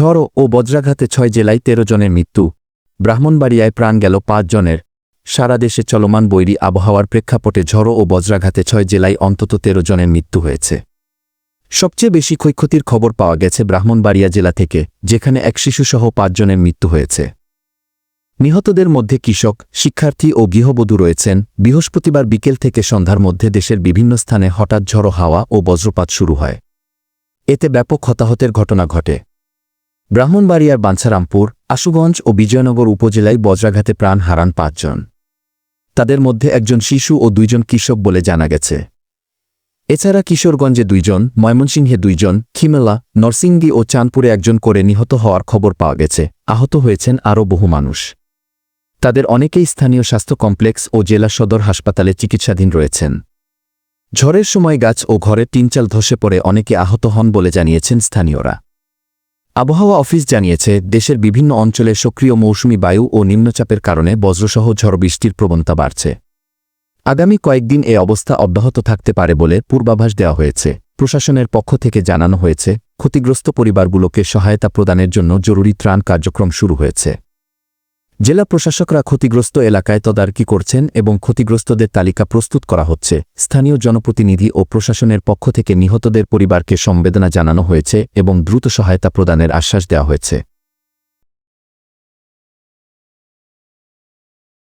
ঝড় ও বজ্রাঘাতে ছয় জেলায় তেরো জনের মৃত্যু। ব্রাহ্মণবাড়িয়ায় প্রাণ গেল পাঁচ জনের। সারা দেশে চলমান বৈরী আবহাওয়ার প্রেক্ষাপটে ঝড় ও বজ্রাঘাতে ছয় জেলায় অন্তত তেরো জনের মৃত্যু হয়েছে। সবচেয়ে বেশি ক্ষয়ক্ষতির খবর পাওয়া গেছে ব্রাহ্মণবাড়িয়া জেলা থেকে, যেখানে এক শিশুসহ পাঁচজনের মৃত্যু হয়েছে। নিহতদের মধ্যে কৃষক, শিক্ষার্থী ও গৃহবধূ রয়েছেন। বৃহস্পতিবার বিকেল থেকে সন্ধ্যার মধ্যে দেশের বিভিন্ন স্থানে হঠাৎ ঝড়ো হাওয়া ও বজ্রপাত শুরু হয়। এতে ব্যাপক হতাহতের ঘটনা ঘটে। ব্রাহ্মণবাড়িয়ার বাঞ্ছারামপুর, আশুগঞ্জ ও বিজয়নগর উপজেলায় বজ্রাঘাতে প্রাণ হারান পাঁচজন। তাদের মধ্যে একজন শিশু ও দুইজন কৃষক বলে জানা গেছে। এছাড়া কিশোরগঞ্জে দুইজন, ময়মনসিংহে দুইজন, খিমেলা, নরসিংদী ও চাঁদপুরে একজন করে নিহত হওয়ার খবর পাওয়া গেছে, আহত হয়েছেন আরও বহু মানুষ। তাদের অনেকেই স্থানীয় স্বাস্থ্য কমপ্লেক্স ও জেলা সদর হাসপাতালে চিকিৎসাধীন রয়েছেন। ঝড়ের সময় গাছ ও ঘরের টিনচাল ধসে পড়ে অনেকে আহত হন বলে জানিয়েছেন স্থানীয়রা। আবহাওয়া অফিস জানিয়েছে, দেশের বিভিন্ন অঞ্চলে সক্রিয় মৌসুমি বায়ু ও নিম্নচাপের কারণে বজ্রসহ ঝড় বৃষ্টির প্রবণতা বাড়ছে। আগামী কয়েকদিন এ অবস্থা অব্যাহত থাকতে পারে বলে পূর্বাভাস দেওয়া হয়েছে। প্রশাসনের পক্ষ থেকে জানানো হয়েছে, ক্ষতিগ্রস্ত পরিবারগুলোকে সহায়তা প্রদানের জন্য জরুরি ত্রাণ কার্যক্রম শুরু হয়েছে। জেলা প্রশাসকরা ক্ষতিগ্রস্ত এলাকায় তদারকি করছেন এবং ক্ষতিগ্রস্তদের তালিকা প্রস্তুত করা হচ্ছে। স্থানীয় জনপ্রতিনিধি ও প্রশাসনের পক্ষ থেকে নিহতদের পরিবারকে সম্বেদনা জানানো হয়েছে এবং দ্রুত সহায়তা প্রদানের আশ্বাস দেওয়া হয়েছে।